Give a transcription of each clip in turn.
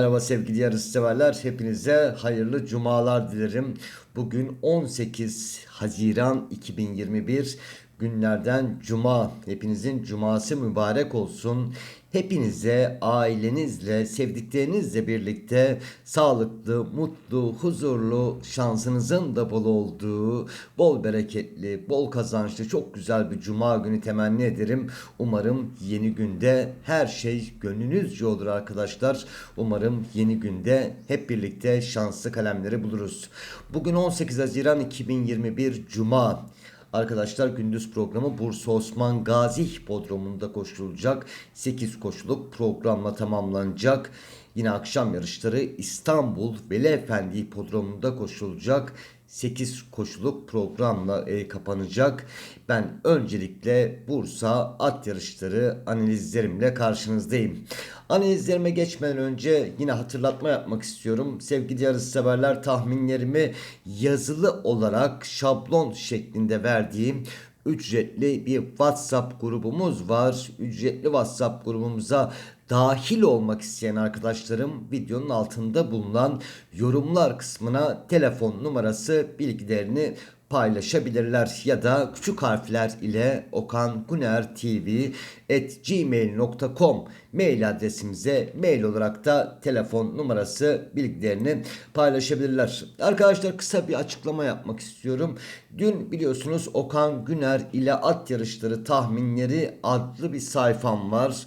Merhaba sevgili yarışseverler. Hepinize hayırlı cumalar dilerim. Bugün 18 Haziran 2021 günlerden cuma. Hepinizin cuması mübarek olsun. Hepinize ailenizle, sevdiklerinizle birlikte sağlıklı, mutlu, huzurlu, şansınızın da bol olduğu, bol bereketli, bol kazançlı, çok güzel bir cuma günü temenni ederim. Umarım yeni günde her şey gönlünüzce olur arkadaşlar. Umarım yeni günde hep birlikte şanslı kalemleri buluruz. Bugün 18 Haziran 2021 Cuma. Arkadaşlar gündüz programı Bursa Osman Gazi Hipodromu'nda koşulacak. 8 koşuluk programla tamamlanacak. Yine akşam yarışları İstanbul Veli Efendi Hipodromu'nda koşulacak. 8 koşuluk programla e, kapanacak. Ben öncelikle Bursa at yarışları analizlerimle karşınızdayım. Analizlerime geçmeden önce yine hatırlatma yapmak istiyorum. Sevgili yarışseverler tahminlerimi yazılı olarak şablon şeklinde verdiğim ücretli bir WhatsApp grubumuz var. Ücretli WhatsApp grubumuza dahil olmak isteyen arkadaşlarım videonun altında bulunan yorumlar kısmına telefon numarası bilgilerini paylaşabilirler ya da küçük harfler ile Okan Guner TV at gmail.com mail adresimize mail olarak da telefon numarası bilgilerini paylaşabilirler. Arkadaşlar kısa bir açıklama yapmak istiyorum. Dün biliyorsunuz Okan Güner ile at yarışları tahminleri adlı bir sayfam var.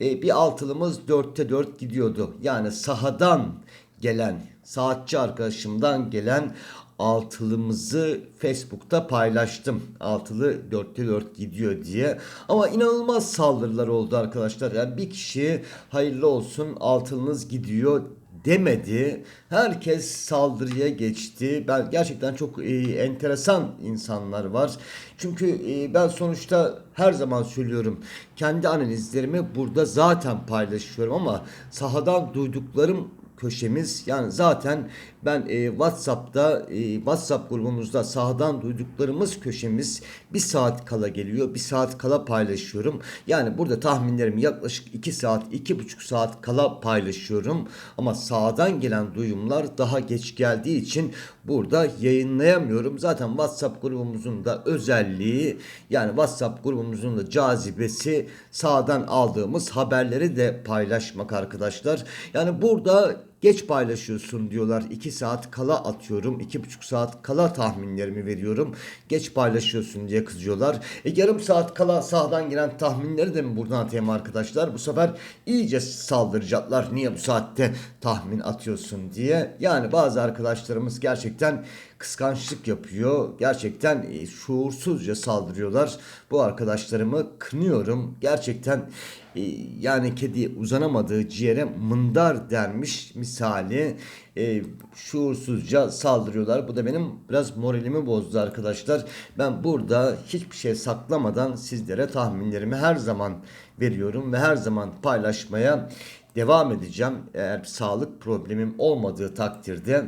Ee, bir altılımız 4'te 4 gidiyordu. Yani sahadan gelen saatçi arkadaşımdan gelen altılımızı Facebook'ta paylaştım. Altılı 4'te 4 gidiyor diye. Ama inanılmaz saldırılar oldu arkadaşlar. Yani bir kişi hayırlı olsun altılınız gidiyor demedi. Herkes saldırıya geçti. Ben gerçekten çok e, enteresan insanlar var. Çünkü e, ben sonuçta her zaman söylüyorum. Kendi analizlerimi burada zaten paylaşıyorum ama sahadan duyduklarım köşemiz yani zaten ben e, WhatsApp'ta e, WhatsApp grubumuzda sahadan duyduklarımız köşemiz bir saat kala geliyor. Bir saat kala paylaşıyorum. Yani burada tahminlerimi yaklaşık 2 saat, iki buçuk saat kala paylaşıyorum. Ama sağdan gelen duyumlar daha geç geldiği için burada yayınlayamıyorum. Zaten WhatsApp grubumuzun da özelliği yani WhatsApp grubumuzun da cazibesi sağdan aldığımız haberleri de paylaşmak arkadaşlar. Yani burada geç paylaşıyorsun diyorlar. 2 saat kala atıyorum. 2,5 saat kala tahminlerimi veriyorum. Geç paylaşıyorsun diye kızıyorlar. E, yarım saat kala sağdan gelen tahminleri de mi buradan atayım arkadaşlar? Bu sefer iyice saldıracaklar. Niye bu saatte tahmin atıyorsun diye. Yani bazı arkadaşlarımız gerçekten kıskançlık yapıyor. Gerçekten e, şuursuzca saldırıyorlar. Bu arkadaşlarımı kınıyorum. Gerçekten e, yani kedi uzanamadığı ciğere mındar dermiş misali e, şuursuzca saldırıyorlar. Bu da benim biraz moralimi bozdu arkadaşlar. Ben burada hiçbir şey saklamadan sizlere tahminlerimi her zaman veriyorum ve her zaman paylaşmaya devam edeceğim. Eğer sağlık problemim olmadığı takdirde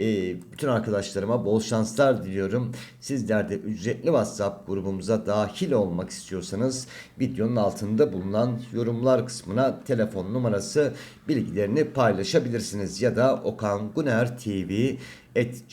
e, bütün arkadaşlarıma bol şanslar diliyorum. Sizler de ücretli WhatsApp grubumuza dahil olmak istiyorsanız videonun altında bulunan yorumlar kısmına telefon numarası bilgilerini paylaşabilirsiniz ya da Okan Guner TV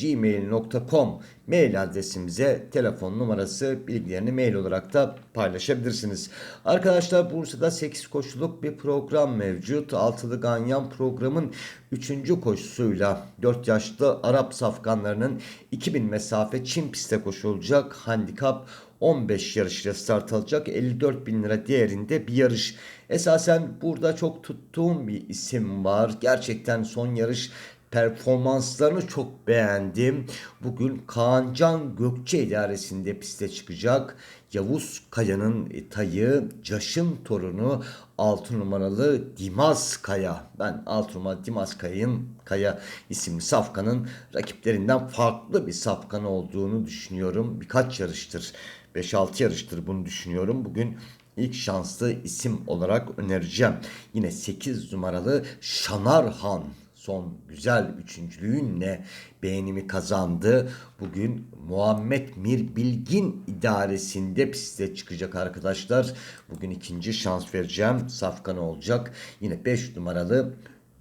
gmail.com mail adresimize telefon numarası bilgilerini mail olarak da paylaşabilirsiniz. Arkadaşlar Bursa'da 8 koşuluk bir program mevcut. Altılı Ganyan programın 3. koşusuyla 4 yaşlı Arap safkanlarının 2000 mesafe Çin pistte koşulacak. Handikap 15 yarışla start alacak. 54 bin lira değerinde bir yarış. Esasen burada çok tuttuğum bir isim var. Gerçekten son yarış performanslarını çok beğendim. Bugün Kaan Can Gökçe idaresinde piste çıkacak. Yavuz Kaya'nın tayı, Caş'ın torunu 6 numaralı Dimas Kaya. Ben 6 numaralı Dimas Kaya'nın Kaya isimli safkanın rakiplerinden farklı bir safkan olduğunu düşünüyorum. Birkaç yarıştır, 5-6 yarıştır bunu düşünüyorum. Bugün ilk şanslı isim olarak önereceğim. Yine 8 numaralı Şanarhan son güzel üçüncülüğünle beğenimi kazandı. Bugün Muhammed Mir Bilgin idaresinde piste çıkacak arkadaşlar. Bugün ikinci şans vereceğim. Safkan olacak. Yine 5 numaralı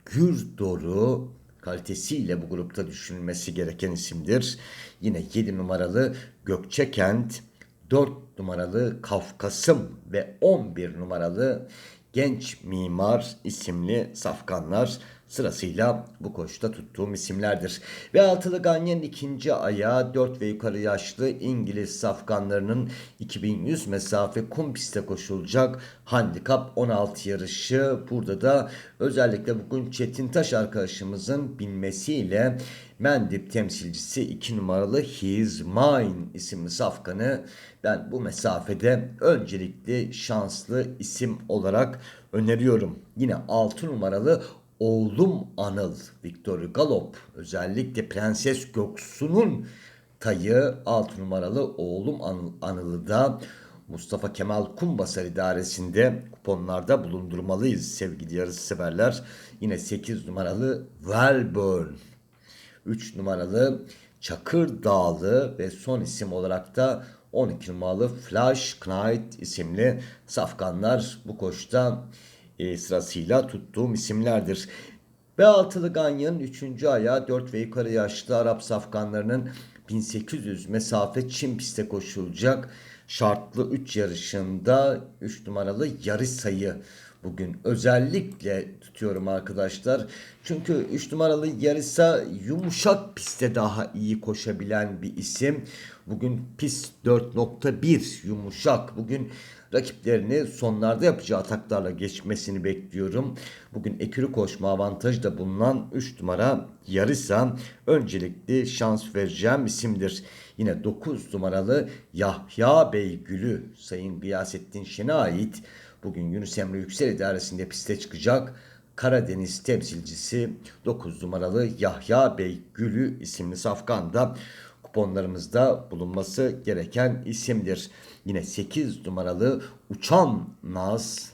Gürdoru kalitesiyle bu grupta düşünülmesi gereken isimdir. Yine 7 numaralı Gökçekent, 4 numaralı Kafkasım ve 11 numaralı Genç Mimar isimli safkanlar sırasıyla bu koşuda tuttuğum isimlerdir. Ve altılı ganyanın ikinci ayağı 4 ve yukarı yaşlı İngiliz safkanlarının 2100 mesafe kum pistte koşulacak handikap 16 yarışı. Burada da özellikle bugün Çetin Taş arkadaşımızın binmesiyle Mendip temsilcisi 2 numaralı His Mine isimli safkanı ben bu mesafede öncelikli şanslı isim olarak öneriyorum. Yine 6 numaralı Oğlum Anıl Victor Galop özellikle Prenses Göksu'nun tayı 6 numaralı Oğlum Anıl, Anıl'ı da Mustafa Kemal Kumbasar idaresinde kuponlarda bulundurmalıyız sevgili yarış severler. Yine 8 numaralı Wellburn 3 numaralı Çakır Dağlı ve son isim olarak da 12 numaralı Flash Knight isimli safkanlar bu koşta e, sırasıyla tuttuğum isimlerdir. Ve altılı Ganyan'ın 3. ayağı 4 ve yukarı yaşlı Arap safkanlarının 1800 mesafe Çin pistte koşulacak şartlı 3 yarışında 3 numaralı yarış sayı bugün özellikle tutuyorum arkadaşlar. Çünkü 3 numaralı yarısa yumuşak pistte daha iyi koşabilen bir isim. Bugün pist 4.1 yumuşak. Bugün rakiplerini sonlarda yapacağı ataklarla geçmesini bekliyorum. Bugün ekürü koşma avantajı da bulunan 3 numara yarısa öncelikli şans vereceğim isimdir. Yine 9 numaralı Yahya Beygül'ü Sayın Gıyasettin Şen'e ait bugün Yunus Emre Yüksel İdaresi'nde piste çıkacak. Karadeniz temsilcisi 9 numaralı Yahya Bey Gülü isimli safkanda kuponlarımızda bulunması gereken isimdir. Yine 8 numaralı Uçan Naz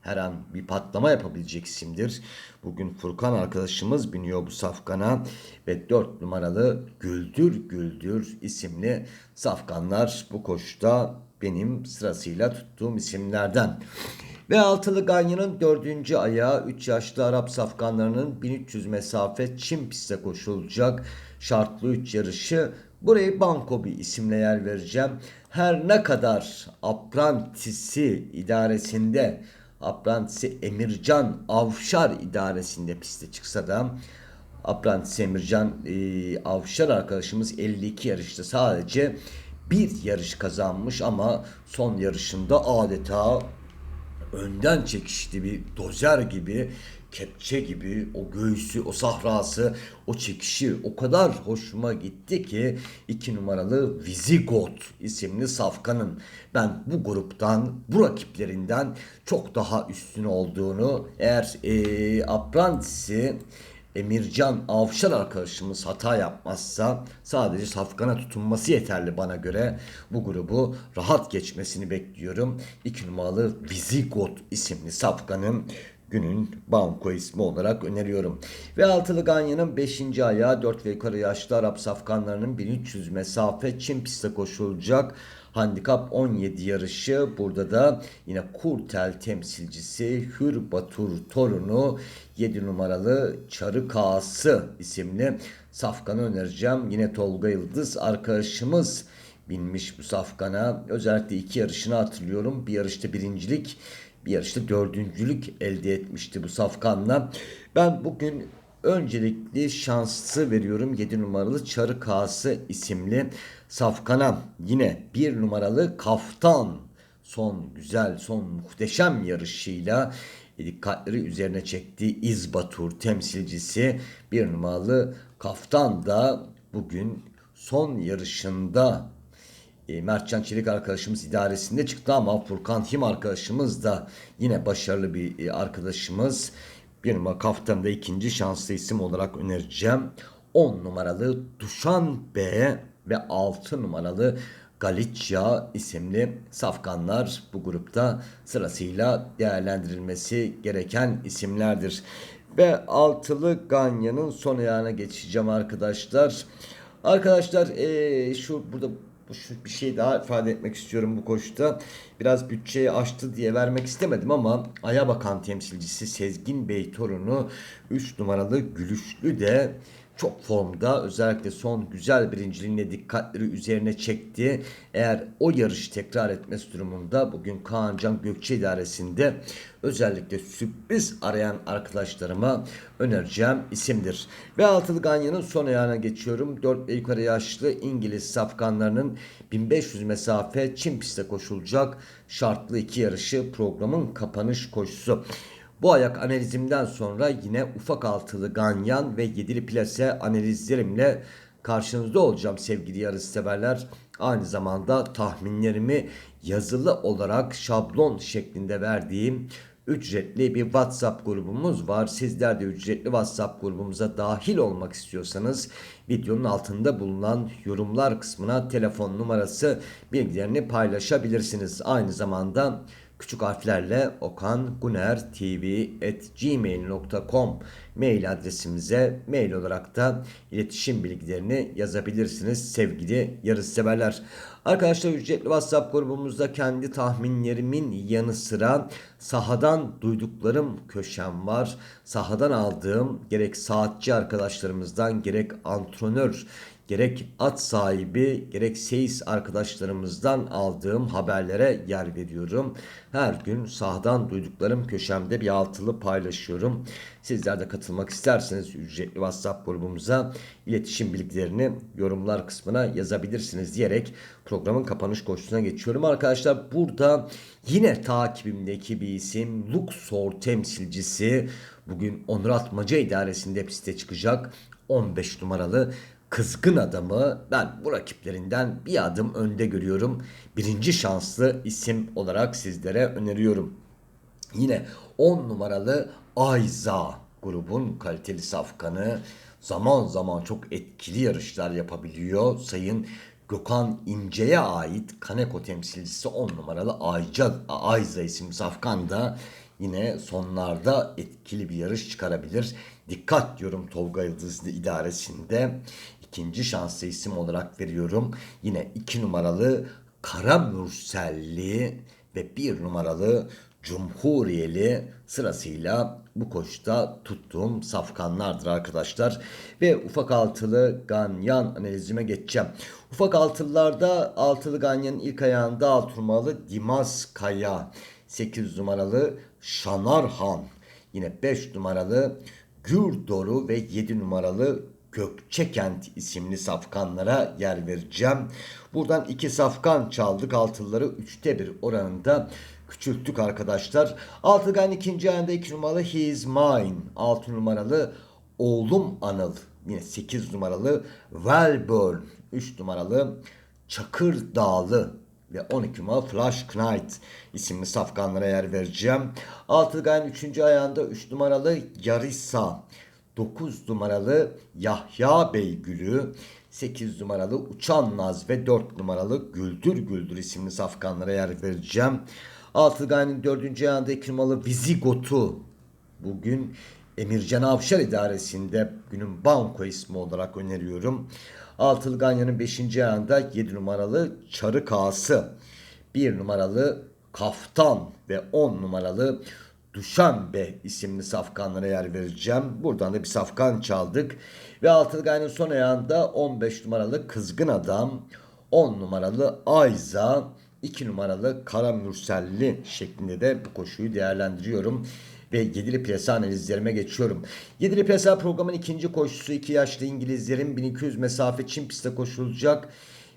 her an bir patlama yapabilecek isimdir. Bugün Furkan arkadaşımız biniyor bu safkana ve 4 numaralı Güldür Güldür isimli safkanlar bu koşuda benim sırasıyla tuttuğum isimlerden. Ve altılı Ganyan'ın dördüncü ayağı 3 yaşlı Arap safkanlarının 1300 mesafe Çin pistte koşulacak şartlı 3 yarışı. Burayı banko bir isimle yer vereceğim. Her ne kadar Aprantisi idaresinde Aprantisi Emircan Avşar idaresinde piste çıksa da Aprantisi Emircan e, Avşar arkadaşımız 52 yarışta sadece bir yarış kazanmış ama son yarışında adeta önden çekişti bir dozer gibi kepçe gibi o göğsü o sahrası o çekişi o kadar hoşuma gitti ki iki numaralı Visigot isimli safkanın ben bu gruptan bu rakiplerinden çok daha üstün olduğunu eğer e, Apprentice'i Emircan Avşar arkadaşımız hata yapmazsa sadece safkana tutunması yeterli bana göre. Bu grubu rahat geçmesini bekliyorum. 2 numaralı Visigot isimli safkanın günün banko ismi olarak öneriyorum. Ve altılı Ganyan'ın 5. ayağı 4 ve yukarı yaşlı Arap safkanlarının 1300 mesafe Çin pistte koşulacak. Handikap 17 yarışı. Burada da yine Kurtel temsilcisi Hür Batur torunu 7 numaralı Çarı Kağısı isimli safkanı önereceğim. Yine Tolga Yıldız arkadaşımız binmiş bu safkana. Özellikle iki yarışını hatırlıyorum. Bir yarışta birincilik, bir yarışta dördüncülük elde etmişti bu safkanla. Ben bugün öncelikli şansı veriyorum 7 numaralı Çarı Kağısı isimli safkana. Yine 1 numaralı Kaftan son güzel son muhteşem yarışıyla dikkatleri üzerine çektiği İzbatur temsilcisi bir numaralı Kaftan da bugün son yarışında e, Mertcan Çelik arkadaşımız idaresinde çıktı ama Furkan Him arkadaşımız da yine başarılı bir e, arkadaşımız. Bir numara ikinci şanslı isim olarak önereceğim. 10 numaralı Duşan B ve 6 numaralı Galicia isimli safkanlar bu grupta sırasıyla değerlendirilmesi gereken isimlerdir. Ve altılı Ganya'nın son ayağına geçeceğim arkadaşlar. Arkadaşlar ee, şu burada bir şey daha ifade etmek istiyorum bu koşuda. Biraz bütçeyi aştı diye vermek istemedim ama Aya Bakan temsilcisi Sezgin Bey torunu 3 numaralı Gülüşlü de çok formda özellikle son güzel birinciliğine dikkatleri üzerine çekti. Eğer o yarış tekrar etmesi durumunda bugün Kaan Can Gökçe idaresinde özellikle sürpriz arayan arkadaşlarıma önereceğim isimdir. Ve altılı ganyanın son ayağına geçiyorum. 4 ve yukarı yaşlı İngiliz safkanlarının 1500 mesafe Çin pistte koşulacak şartlı iki yarışı programın kapanış koşusu. Bu ayak analizimden sonra yine ufak altılı ganyan ve yedili plase analizlerimle karşınızda olacağım sevgili yarış severler. Aynı zamanda tahminlerimi yazılı olarak şablon şeklinde verdiğim ücretli bir WhatsApp grubumuz var. Sizler de ücretli WhatsApp grubumuza dahil olmak istiyorsanız videonun altında bulunan yorumlar kısmına telefon numarası bilgilerini paylaşabilirsiniz. Aynı zamanda küçük harflerle okanguner.tv@gmail.com mail adresimize mail olarak da iletişim bilgilerini yazabilirsiniz sevgili yarışseverler. Arkadaşlar ücretli WhatsApp grubumuzda kendi tahminlerimin yanı sıra sahadan duyduklarım köşem var. Sahadan aldığım gerek saatçi arkadaşlarımızdan gerek antrenör gerek at sahibi gerek seyis arkadaşlarımızdan aldığım haberlere yer veriyorum. Her gün sahadan duyduklarım köşemde bir altılı paylaşıyorum. Sizler de katılmak isterseniz ücretli WhatsApp grubumuza iletişim bilgilerini yorumlar kısmına yazabilirsiniz diyerek programın kapanış koşusuna geçiyorum. Arkadaşlar burada yine takibimdeki bir isim Luxor temsilcisi bugün Onur Atmaca idaresinde piste çıkacak 15 numaralı kızgın adamı ben bu rakiplerinden bir adım önde görüyorum. Birinci şanslı isim olarak sizlere öneriyorum. Yine 10 numaralı Ayza grubun kaliteli safkanı zaman zaman çok etkili yarışlar yapabiliyor. Sayın Gökhan İnce'ye ait Kaneko temsilcisi 10 numaralı Ayca, Ayza isimli safkan da yine sonlarda etkili bir yarış çıkarabilir. Dikkat diyorum Tolga Yıldızlı idaresinde. İkinci şanslı isim olarak veriyorum. Yine 2 numaralı Kara Mürselli ve 1 numaralı Cumhuriyeli sırasıyla bu koşuda tuttuğum safkanlardır arkadaşlar. Ve ufak altılı ganyan analizime geçeceğim. Ufak altılılarda altılı ganyanın ilk ayağında alt numaralı Dimas Kaya. 8 numaralı Şanarhan. Yine 5 numaralı Gürdoru ve 7 numaralı Gökçekent isimli safkanlara yer vereceğim. Buradan iki safkan çaldık. Altılıları 3'te 1 oranında küçülttük arkadaşlar. Altıgan ikinci ayında 2 numaralı He is Mine. 6 numaralı Oğlum Anıl. Yine 8 numaralı Wellburn. 3 numaralı Çakır Dağlı ve 12 numaralı Flash Knight isimli safkanlara yer vereceğim. Altıgan 3. ayağında 3 numaralı Yarisa. 9 numaralı Yahya Beygül'ü, 8 numaralı Uçan Naz ve 4 numaralı Güldür Güldür isimli safkanlara yer vereceğim. Altıgan'ın 4. ayağında 2 numaralı Vizigot'u bugün Emircan Avşar idaresinde günün banko ismi olarak öneriyorum. Altılı Ganyan'ın 5. ayağında 7 numaralı Çarı Kağısı, 1 numaralı Kaftan ve 10 numaralı Duşanbe isimli safkanlara yer vereceğim. Buradan da bir safkan çaldık. Ve Altılı Ganyan'ın son ayağında 15 numaralı Kızgın Adam, 10 numaralı Ayza, 2 numaralı Kara Mürselli şeklinde de bu koşuyu değerlendiriyorum ve yedili plasa analizlerime geçiyorum. Yedili plasa programın ikinci koşusu 2 yaşlı İngilizlerin 1200 mesafe Çin pistte koşulacak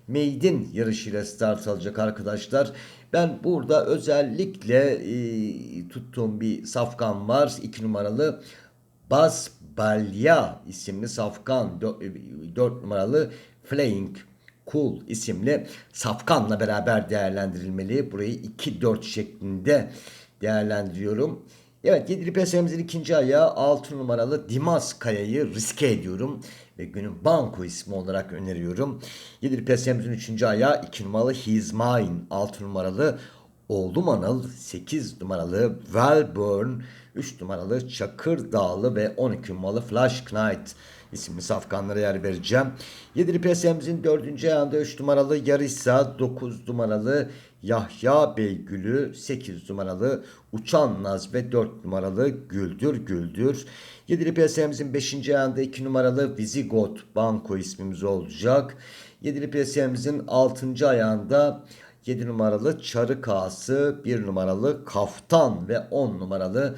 Maiden yarışıyla start alacak arkadaşlar. Ben burada özellikle e, tuttuğum bir safkan var. 2 numaralı Bas Balya isimli safkan 4 numaralı Flying Cool isimli safkanla beraber değerlendirilmeli. Burayı 2-4 şeklinde değerlendiriyorum. Evet yedili pesemizin ikinci ayağı 6 numaralı Dimas Kaya'yı riske ediyorum. Ve günün banko ismi olarak öneriyorum. Yedili pesemizin üçüncü ayağı 2 numaralı He's Mine. 6 numaralı Oğlum Anıl. 8 numaralı Wellburn. 3 numaralı Çakır Dağlı ve 12 numaralı Flash Knight isimli safkanlara yer vereceğim. 7'li PSM'imizin 4. ayağında 3 numaralı Yarisa, 9 numaralı Yahya Beygül'ü, 8 numaralı Uçan Naz ve 4 numaralı Güldür Güldür. 7'li PSM'imizin 5. ayağında 2 numaralı Visigoth Banko ismimiz olacak. 7'li PSM'imizin 6. ayağında 7 numaralı Çarı Kağısı, 1 numaralı Kaftan ve 10 numaralı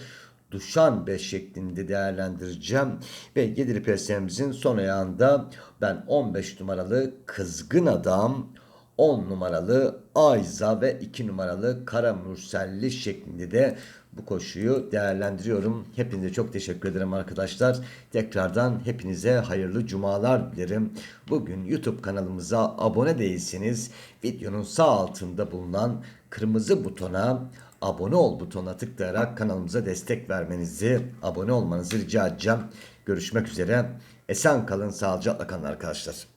Duşan 5 şeklinde değerlendireceğim. Ve 7'li PSM'imizin son ayağında ben 15 numaralı Kızgın Adam, 10 numaralı Ayza ve 2 numaralı Kara Mürselli şeklinde de bu koşuyu değerlendiriyorum. Hepinize çok teşekkür ederim arkadaşlar. Tekrardan hepinize hayırlı cumalar dilerim. Bugün YouTube kanalımıza abone değilseniz videonun sağ altında bulunan kırmızı butona abone ol butonuna tıklayarak kanalımıza destek vermenizi, abone olmanızı rica edeceğim. Görüşmek üzere. Esen kalın, sağlıcakla kalın arkadaşlar.